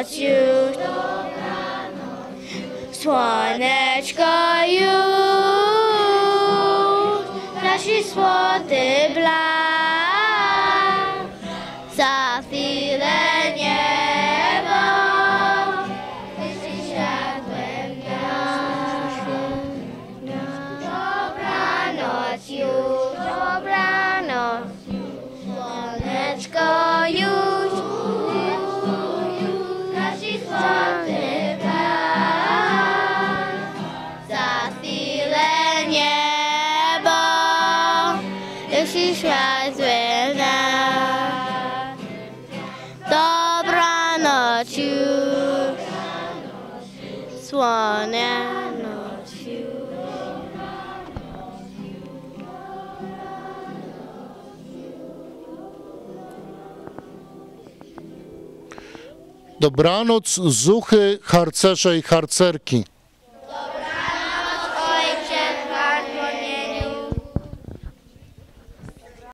noc już, słoneczko już, nasi słody blask. Za chwilę niebo, jeśli światłem Dobranoc już, dobranoc, słoneczko jeśli światłem nas. Dobranoc już, słoneczno już. Dobranoc, zuchy, harcerze i harcerki.